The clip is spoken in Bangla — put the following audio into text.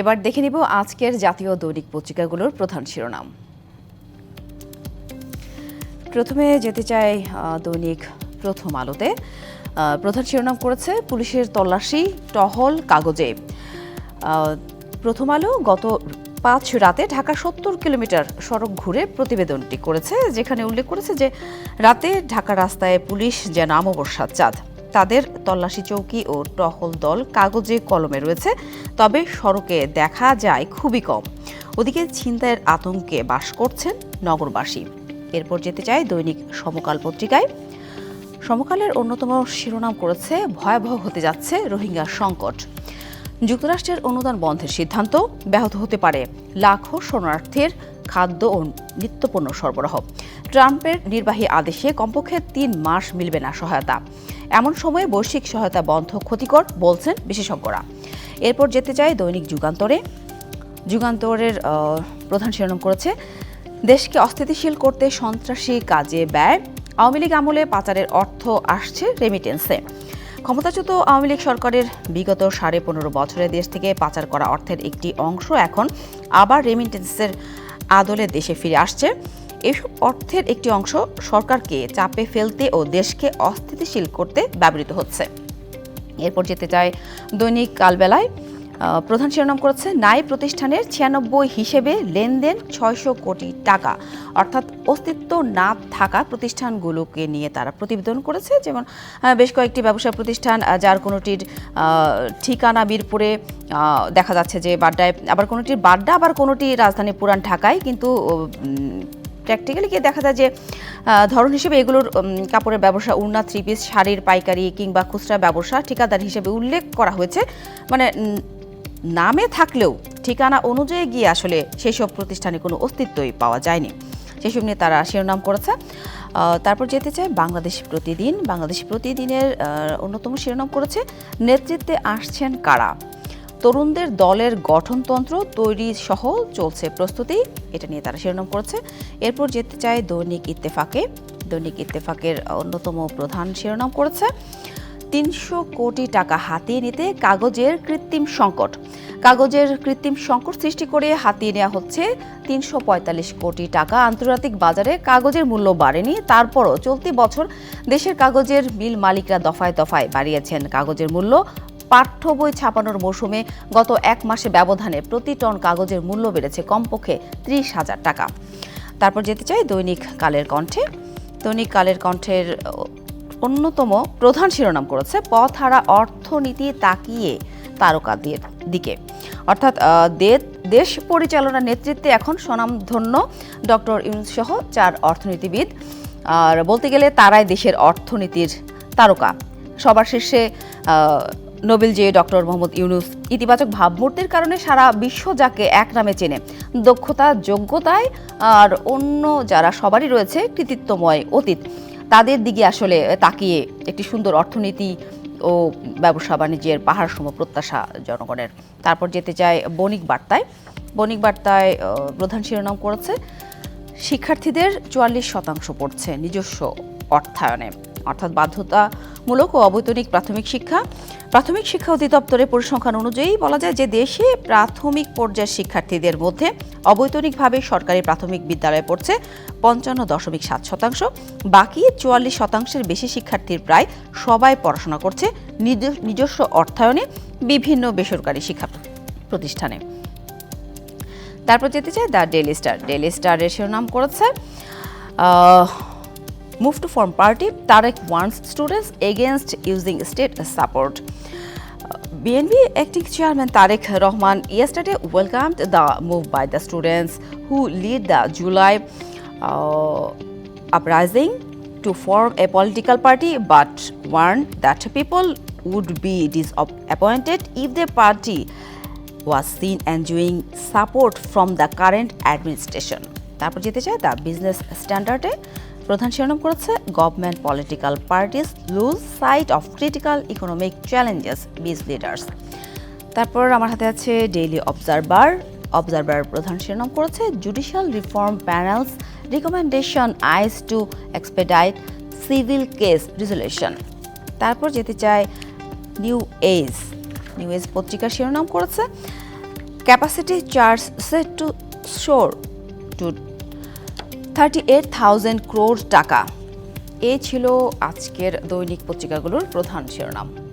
এবার দেখে নিব আজকের জাতীয় দৈনিক পত্রিকাগুলোর প্রধান শিরোনাম। প্রথমে যেতে চাই দৈনিক প্রথম আলোতে। প্রধান শিরোনাম করেছে, পুলিশের তল্লাশি, টহল, কাগজে। প্রথম আলো, গত পাঁচ রাতে ঢাকা সত্তর কিলোমিটার সড়ক ঘুরে প্রতিবেদনটি করেছে, যেখানে উল্লেখ করেছে যে রাতে ঢাকা রাস্তায় পুলিশ যেন অমাবস্যার চাঁদ তাদের তল্লাশি চৌকি ও টহল দল কাগজে কলমে রয়েছে, তবে সড়কে দেখা যায় খুবই কম। ওদিকে ছিনতাইয়ের আতঙ্কে বাস করছেন নগরবাসী। এরপর যেতে চাই দৈনিক সমকাল পত্রিকায়। সমকালের অন্যতম শিরোনাম করেছে, ভয়াবহ হতে যাচ্ছে রোহিঙ্গা সংকট। যুক্তরাষ্ট্রের অনুদান বন্ধের সিদ্ধান্ত ব্যাহত হতে পারে। লাখো শরণার্থীর খাদ্য ও নিত্যপণ্য সরবরাহ। ট্রাম্পের নির্বাহী আদেশে কমপক্ষে তিন মাস মিলবে না সহায়তা। এমন সময়ে বৈশ্বিক সহায়তা বন্ধ ক্ষতিকর, বলছেন বিশেষজ্ঞরা। এরপর যেতে চাই দৈনিক যুগান্তরে। যুগান্তরের প্রধান শিরোনাম করেছে, দেশকে অস্থিতিশীল করতে সন্ত্রাসী কাজে ব্যয়। আওয়ামী লীগ আমলে পাচারের অর্থ আসছে রেমিটেন্সে ক্ষমতাচ্যুত আওয়ামী লীগ সরকারের বিগত সাড়ে পনেরো বছরে দেশ থেকে পাচার করা অর্থের একটি অংশ এখন আবার রেমিটেন্সের আদলে দেশে ফিরে আসছে। এসব অর্থের একটি অংশ সরকারকে চাপে ফেলতে ও দেশকে অস্থিতিশীল করতে ব্যবহৃত হচ্ছে। এরপর যেতে চায় দৈনিক কালবেলায়। প্রধান শিরোনাম করেছে নাই প্রতিষ্ঠানের ছিয়ানব্বই হিসেবে লেনদেন ছয়শো কোটি টাকা। অর্থাৎ অস্তিত্ব না থাকা প্রতিষ্ঠানগুলোকে নিয়ে তারা প্রতিবেদন করেছে। যেমন বেশ কয়েকটি ব্যবসা প্রতিষ্ঠান যার কোনোটির ঠিকানা মিরপুরে আহ, দেখা যাচ্ছে যে বাড্ডায় আবার কোনোটির বাড্ডা আবার কোনোটি রাজধানী পুরান ঢাকায়। কিন্তু প্র্যাকটিক্যালি গিয়ে দেখা যায় যে ধরন হিসেবে এগুলোর কাপড়ের ব্যবসা উড়না থ্রি পিস শাড়ির পাইকারি কিংবা খুচরা ব্যবসা ঠিকাদার হিসেবে উল্লেখ করা হয়েছে। মানে নামে থাকলেও ঠিকানা অনুযায়ী গিয়ে আসলে সেই সব প্রতিষ্ঠানে কোনো অস্তিত্বই পাওয়া যায়নি। সেসব নিয়ে তারা শিরোনাম করেছে। তারপর যেতে চায় বাংলাদেশ প্রতিদিন। বাংলাদেশ প্রতিদিনের অন্যতম শিরোনাম করেছে, নেতৃত্বে আসছেন কারা? তরুণদের দলের গঠনতন্ত্র তৈরি সহ চলছে প্রস্তুতি। এটা নিয়ে তারা শিরোনাম করেছে। এরপর যেতে চায় দৈনিক ইত্তেফাকে। দৈনিক ইত্তেফাকের অন্যতম প্রধান শিরোনাম করেছে। তিনশো কোটি টাকা হাতিয়ে নিতে কাগজের কৃত্রিম সংকট। কাগজের কৃত্রিম সংকট সৃষ্টি করে হাতিয়ে নেওয়া হচ্ছে তিনশো পঁয়তাল্লিশ কোটি টাকা। আন্তর্জাতিক বাজারে কাগজের মূল্য বাড়েনি, তারপরও চলতি বছর দেশের কাগজের মিল মালিকরা দফায় দফায় বাড়িয়েছেন। কাগজের মূল্য পাঠ্য বই ছাপানোর মৌসুমে গত এক মাসে ব্যবধানে প্রতি টন কাগজের মূল্য বেড়েছে কমপক্ষে ত্রিশ হাজার টাকা। তারপর যেতে চাই দৈনিক কালের কণ্ঠে। দৈনিক কালের কণ্ঠের অন্যতম প্রধান শিরোনাম করেছে পথহারা অর্থনীতি তাকিয়ে তারকা দিয়ে দিকে। অর্থাৎ দেশ পরিচালনার নেতৃত্বে এখন স্বনামধন্য ডক্টর ইউনুস সহ চার অর্থনীতিবিদ। আর বলতে গেলে তারাই দেশের অর্থনীতির তারকা। সবার শীর্ষে নোবেল জে ডক্টর মোহাম্মদ ইউনুস ইতিবাচক ভাবমূর্তির কারণে সারা বিশ্ব যাকে এক নামে চেনে। দক্ষতা, যোগ্যতায়, আর অন্য যারা সবারই রয়েছে কৃতিত্বময় অতীত। তাদের দিকে আসলে তাকিয়ে একটি সুন্দর অর্থনীতি ও ব্যবসা বাণিজ্যের পাহাড় সম প্রত্যাশা জনগণের। তারপর যেতে চায় বণিক বার্তায়। বণিক বার্তায় প্রধান শিরোনাম করেছে, শিক্ষার্থীদের চুয়াল্লিশ শতাংশ পড়ছে নিজস্ব অর্থায়নে। অর্থাৎ বাধ্যতামূলক ও অবৈতনিক প্রাথমিক শিক্ষা। প্রাথমিক শিক্ষা অধিদপ্তরের পরিসংখ্যান অনুযায়ী বলা যায় যে দেশে প্রাথমিক পর্যায়ের শিক্ষার্থীদের মধ্যে অবৈতনিকভাবে সরকারি প্রাথমিক বিদ্যালয়ে পড়ছে পঞ্চান্ন দশমিক সাত শতাংশ। বাকি চুয়াল্লিশ শতাংশের বেশি শিক্ষার্থীর প্রায় সবাই পড়াশোনা করছে নিজ- নিজস্ব অর্থায়নে বিভিন্ন বেসরকারি শিক্ষা প্রতিষ্ঠানে। তারপর যেতে চাই দ্য ডেলি স্টার। ডেলি স্টারের শিরোনাম করেছে move to form party Tarique wants students against using state support BNP acting chairman Tarek Rahman yesterday welcomed the move by the students who lead the July uh, uprising to form a political party but warned that people would be disappointed if the party was seen enjoying support from the current administration. তারপর যেতে চায় দ্য বিজনেস স্ট্যান্ডার্ডে প্রধান শিরোনাম করেছে government political parties lose sight of critical economic challenges, biz leaders. তারপর আমার হাতে আছে ডেইলি অবজারভার। অবজারভার প্রধান শিরোনাম করেছে judicial reform panel's recommendation aims to expedite civil case resolution. তারপর যেতে চায় নিউ এজ। নিউ এজ পত্রিকার শিরোনাম করেছে capacity charge set to soar to thirty eight thousand crore taka. এ ছিল আজকের দৈনিক পত্রিকাগুলোর প্রধান শিরোনাম।